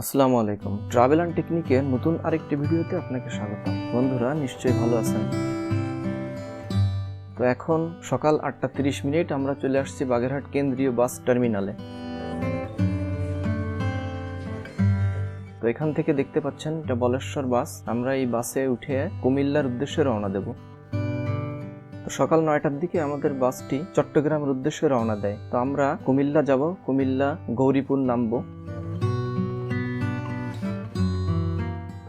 আসসালামু আলাইকুম। Travel and টেকনিকের নতুন আরেকটি ভিডিওতে আপনাকে স্বাগতম। বন্ধুরা, নিশ্চয়ই ভালো আছেন? তো এখন সকাল আটটা তিরিশ মিনিট, আমরা চলে আসছি বাগেরহাট কেন্দ্রীয় বাস টার্মিনালে। তো এখান থেকে দেখতে পাচ্ছেন, এটা বলেশ্বর বাস। আমরা এই বাসে উঠে কুমিল্লার উদ্দেশ্যে রওনা দেব। সকাল নয়টার দিকে আমাদের বাসটি চট্টগ্রামের উদ্দেশ্যে রওনা দেয়। তো আমরা কুমিল্লা যাব, কুমিল্লা গৌরীপুর নামবো।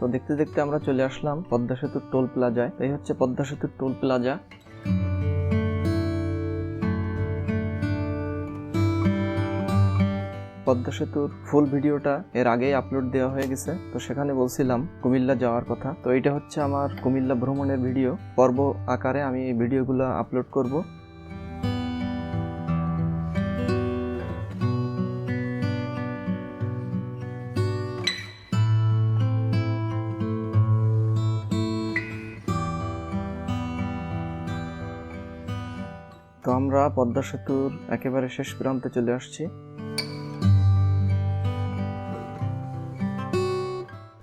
তো দেখতে দেখতে আমরা চলে আসলাম পদ্মা সেতুর টোল প্লাজায়। এই হচ্ছে পদ্মা সেতুর টোল প্লাজা। পদ্মা সেতুর ফুল ভিডিওটা এর আগেই আপলোড দেওয়া হয়ে গেছে। তো সেখানে বলছিলাম কুমিল্লা যাওয়ার কথা। তো এটা হচ্ছে আমার কুমিল্লা ভ্রমণের ভিডিও। পর্ব আকারে আমি এই ভিডিওগুলো আপলোড করব। তো আমরা পদ্মা সেতুর একেবারে শেষ প্রান্তে চলে আসছি।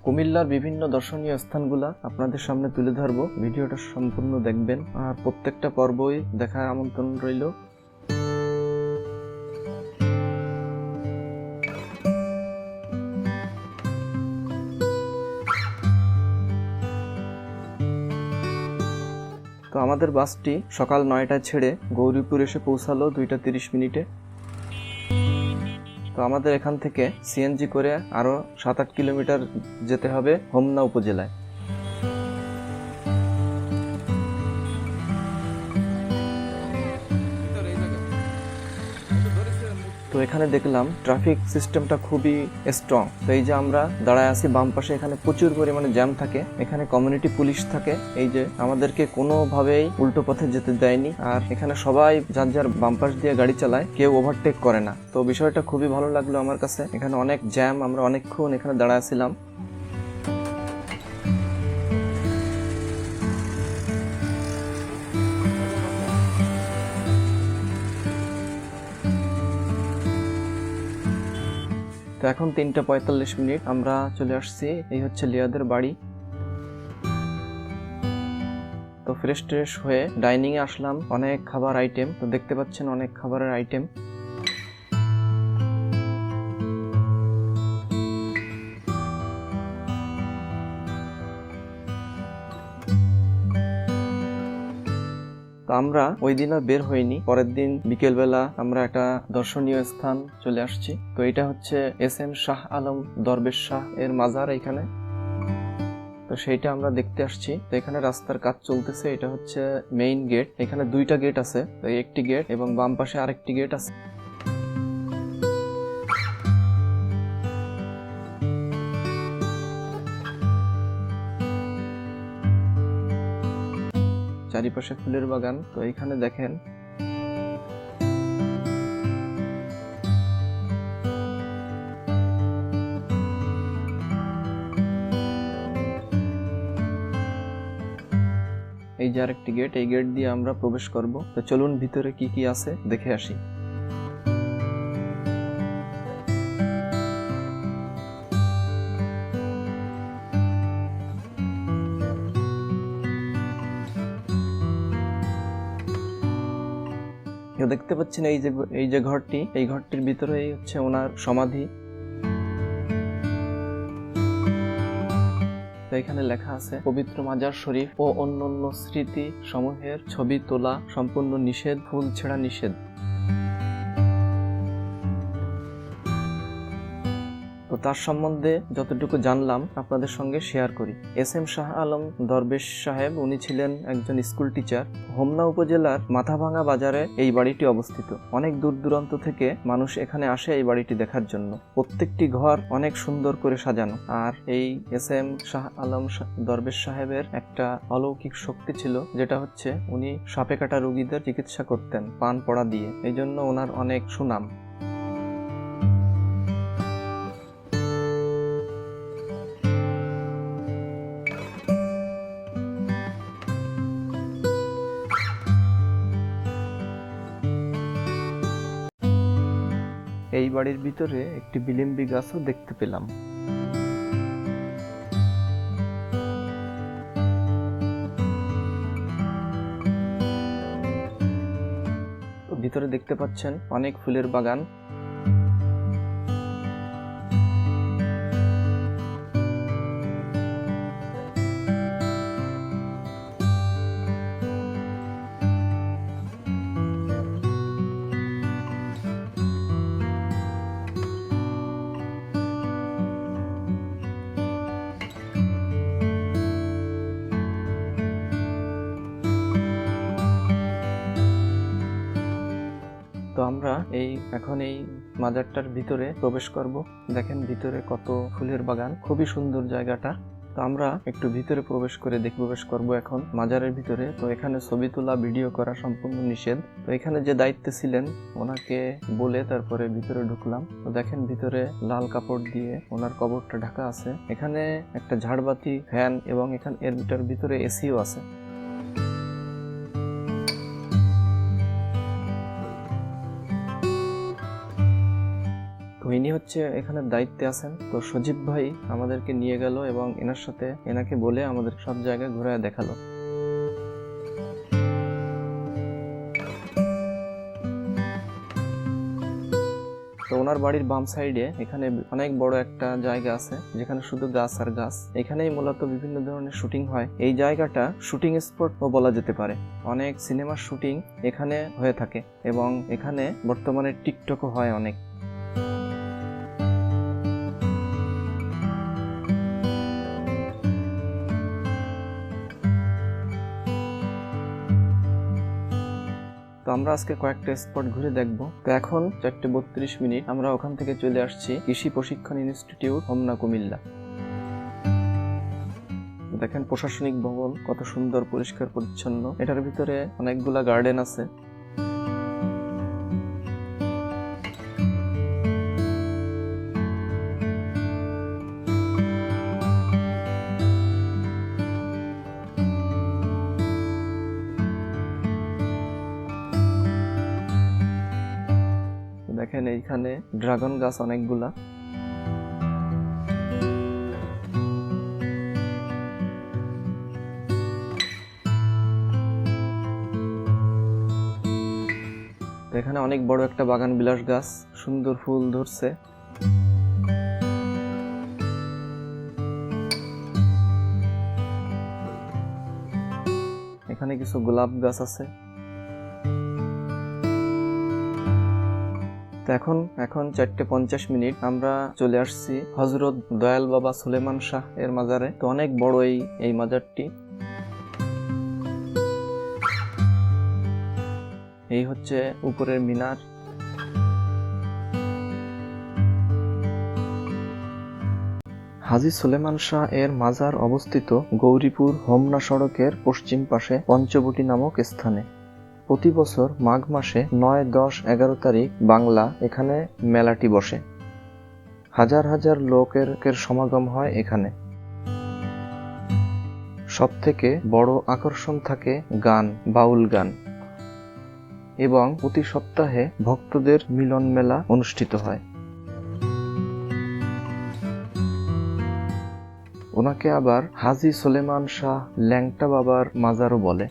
কুমিল্লার বিভিন্ন দর্শনীয় স্থানগুলা আপনাদের সামনে তুলে ধরবো। ভিডিওটা সম্পূর্ণ দেখবেন। আর প্রত্যেকটা পর্বই দেখার আমন্ত্রণ রইল। আমাদের বাসটি সকাল নয়টায় ছেড়ে গৌরীপুর এসে পৌঁছালো দুইটা তিরিশ মিনিটে। তো আমাদের এখান থেকে সিএনজি করে আরও সাত আট কিলোমিটার যেতে হবে হোমনা উপজেলায়। এখানে দেখলাম ট্রাফিক সিস্টেমটা খুবই স্ট্রং তো এই যে আমরা দাঁড়ায় আছি বাম পাশে, এখানে প্রচুর পরিমাণে জ্যাম থাকে। এখানে কমিউনিটি পুলিশ থাকে। এই যে আমাদেরকে কোনোভাবেই উল্টো পথে যেতে দেয়নি। আর এখানে সবাই যার যার বাম পাশ দিয়ে গাড়ি চালায়, কেউ ওভারটেক করে না। তো বিষয়টা খুবই ভালো লাগল আমার কাছে। এখানে অনেক জ্যাম আমরা অনেকক্ষণ এখানে দাঁড়ায় ছিলাম। এখন তিনটা পঁয়তাল্লিশ মিনিট আমরা চলে আসছি। এই হচ্ছে লিয়াদের বাড়ি। তো ফ্রেশ ট্রেশ হয়ে ডাইনিংয়ে আসলাম। অনেক খাবার আইটেম তো দেখতে পাচ্ছেন অনেক খাবারের আইটেম তো আমরা ওই দিন আর বের হইনি। পরের দিন বিকেলবেলা আমরা একটা দর্শনীয় স্থান চলে আসছি। তো এটা হচ্ছে এস এম শাহ আলম দরবেশ শাহ এর মাজার এখানে। তো সেইটা আমরা দেখতে আসছি। তো এখানে রাস্তার কাজ চলতেছে। এটা হচ্ছে মেইন গেট এখানে দুইটা গেট আছে। একটি গেট এবং বাম পাশে আরেকটি গেট আছে। চারিপাশে ফুলের বাগান, তো এখানে দেখেন। এই যে আরেকটি গেট এই গেট দিয়ে আমরা প্রবেশ করব। তো চলুন ভিতরে কি কি আছে, দেখে আসি। দেখতে পাচ্ছেন এই যে এই যে ঘরটি, এই ঘরটির ভিতরে হচ্ছে ওনার সমাধি। এখানে লেখা আছে, পবিত্র মাজার শরীফ ও অন্যান্য স্মৃতি সমূহের ছবি তোলা সম্পূর্ণ নিষেধ ফুল ছেঁড়া নিষেধ। তার সম্বন্ধে যতটুকু জানলাম, আপনাদের সঙ্গে শেয়ার করি। এস এম শাহ আলম দরবেশ সাহেব, উনি ছিলেন একজন স্কুল টিচার হোমনা উপজেলার মাথাভাঙা বাজারে এই বাড়িটি অবস্থিত। অনেক দূর দূরান্ত থেকে মানুষ এখানে আসে এই বাড়িটি দেখার জন্য। প্রত্যেকটি ঘর অনেক সুন্দর করে সাজানো। আর এই এস এম শাহ আলম দরবেশ সাহেবের একটা অলৌকিক শক্তি ছিল, যেটা হচ্ছে উনি সাপে কাটা রুগীদের চিকিৎসা করতেন, পান পড়া দিয়ে। এই জন্য ওনার অনেক সুনাম। এই বাড়ির ভিতরে একটি বিলিম্বি গাছও দেখতে পেলাম। ভিতরে দেখতে পাচ্ছেন অনেক ফুলের বাগান। তো আমরা এই, এখন এই মাজারটার ভিতরে প্রবেশ করব। দেখেন ভিতরে কত ফুলের বাগান, খুবই সুন্দর জায়গাটা। তো আমরা একটু ভিতরে প্রবেশ করে দেখ, প্রবেশ করব এখন মাজারের ভিতরে। তো এখানে ছবি তোলা, ভিডিও করা সম্পূর্ণ নিষেধ। তো এখানে যে দায়িত্বে ছিলেন, ওনাকে বলে তারপরে ভিতরে ঢুকলাম। তো দেখেন ভিতরে লাল কাপড় দিয়ে ওনার কবরটা ঢাকা আছে। এখানে একটা ঝাড়বাতি, ফ্যান এবং এখানে, এর ভিতর এসিও আছে। ইনি হচ্ছে এখানে দায়িত্বে আছেন। তো সজীব ভাই আমাদেরকে নিয়ে গেল এবং এনার সাথে এনাকে বলে আমাদের সব জায়গায় ঘুরায় দেখাল। তো ওনার বাড়ির বাম সাইডে এখানে অনেক বড় একটা জায়গা আছে, যেখানে শুধু গাছ আর গাছ। এখানেই মূলত বিভিন্ন ধরনের শুটিং হয়। এই জায়গাটা শুটিং স্পটও বলা যেতে পারে। অনেক সিনেমার শুটিং এখানে হয়ে থাকে এবং এখানে বর্তমানে টিকটকও হয় অনেক। তো আমরা আজকে কয়েকটা স্পট ঘুরে দেখব। তো এখন চারটে বত্রিশ মিনিট, আমরা ওখান থেকে চলে আসছি কৃষি প্রশিক্ষণ ইনস্টিটিউট, হোমনা, কুমিল্লা। দেখেন প্রশাসনিক ভবন, কত সুন্দর, পরিষ্কার, পরিচ্ছন্ন। এটার ভিতরে অনেকগুলা গার্ডেন আছে। এইখানে ড্রাগন গাছ অনেকগুলা। এখানে অনেক বড় একটা বাগান বিলাস গাছ, সুন্দর ফুল ধরছে। এখানে কিছু গোলাপ গাছ আছে। এখন এখন চারটে পঞ্চাশ মিনিট আমরা চলে আসছি হজরত দয়াল বাবা সুলেমান শাহ এর মাজারে। তো অনেক বড় এই এই মাজারটি। এই হচ্ছে উপরের মিনার। হাজি সুলেমান শাহ এর মাজার অবস্থিত গৌরীপুর হোমনা সড়কের পশ্চিম পাশে পঞ্চবটি নামক স্থানে। প্রতি বছর মাঘ মাসে নয়, দশ, এগারো তারিখ বাংলা এখানে মেলাটি বসে। হাজার হাজার লোকের সমাগম হয় এখানে। সব থেকে বড় আকর্ষণ থাকে গান, বাউল গান। এবং প্রতি সপ্তাহে ভক্তদের মিলন মেলা অনুষ্ঠিত হয়। ওনাকে আবার হাজি সোলেমান শাহ ল্যাংটা বাবার মাজারও বলে।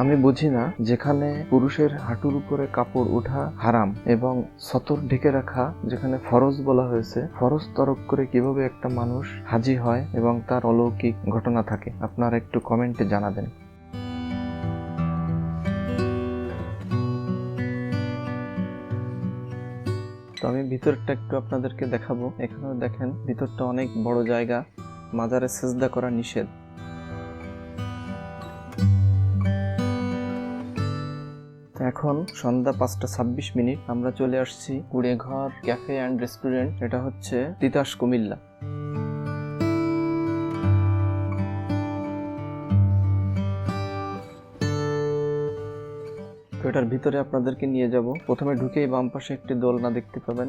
আমি বুঝি না যেখানে পুরুষের হাঁটুর উপরে কাপড় ওঠা হারাম এবং সতর ঢেকে রাখা, যেখানে ফরজ বলা হয়েছে, ফরজ তরক করে কীভাবে একটা মানুষ হাজি হয় এবং তার অলৌকিক ঘটনা থাকে। আপনারা একটু কমেন্টে জানাবেন। তো আমি ভিতরটা একটু আপনাদেরকে দেখাবো। এখানেও দেখেন, ভিতরটা অনেক বড় জায়গা। মাজারে সেজদা করা নিষেধ। এখন সন্ধ্যা পাঁচটা ছাব্বিশ মিনিট, আমরা চলে আসছি কুড়েঘর ক্যাফে অ্যান্ড রেস্টুরেন্ট, এটা হচ্ছে তিতাস কুমিল্লা। তো এটার ভিতরে আপনাদেরকে নিয়ে যাব। প্রথমে ঢুকেই বাম পাশে একটি দোলনা দেখতে পাবেন।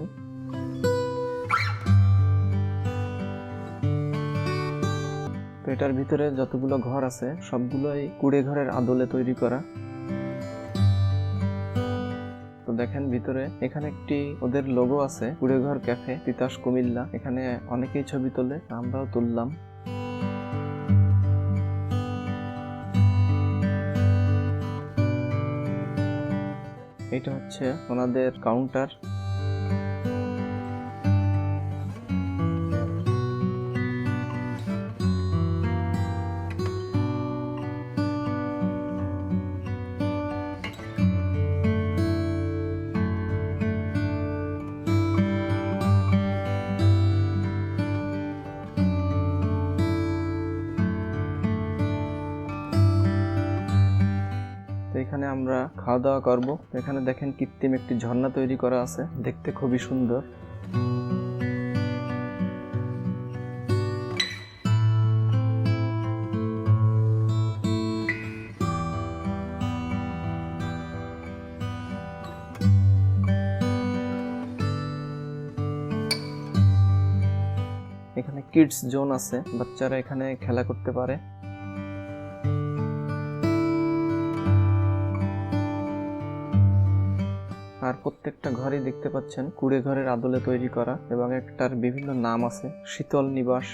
এটার ভিতরে যতগুলো ঘর আছে, সবগুলোই কুড়ে ঘরের আদলে তৈরি করা। দেখেন ভিতরে, এখানে একটি ওদের লোগো আছে, কুড়েঘর ক্যাফে তিতাস কুমিল্লা। এখানে অনেকেই ছবি তোলে, আমরাও তুললাম। এটা হচ্ছে ওনাদের কাউন্টার আমরা খাওয়া দাওয়া করব। এখানে দেখেন কৃত্রিম একটি ঝর্ণা তৈরি করা আছে। দেখতে খুবই সুন্দর। এখানে কিডস জোন আছে। বাচ্চারা এখানে খেলা করতে পারে। ঘরই দেখতে পাচ্ছেন কুড়ে ঘরের আদলে তৈরি করা এবং একটার বিভিন্ন নাম আছে, শীতল নিবাস।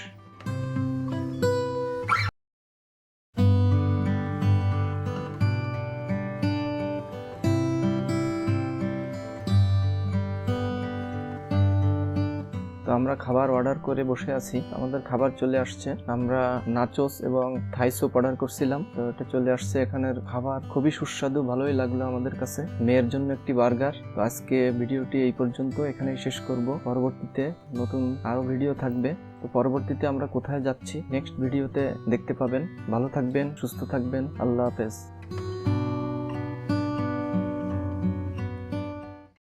খাবার অর্ডার করে বসে আছি। আমাদের খাবার চলে আসছে। আমরা নাচোস এবং থাই স্যুপ অর্ডার করছিলাম। তো এটা চলে আসছে এখানের খাবার। খুবই সুস্বাদু, ভালোই লাগল আমাদের কাছে। মেয়ের জন্য একটি বার্গার। তো আজকে ভিডিওটি এই পর্যন্ত। এখানেই শেষ করব। পরবর্তীতে নতুন আরও ভিডিও থাকবে। তো পরবর্তীতে আমরা কোথায় যাচ্ছি? নেক্সট ভিডিওতে দেখতে পাবেন। ভালো থাকবেন, সুস্থ থাকবেন। আল্লাহ হাফেজ।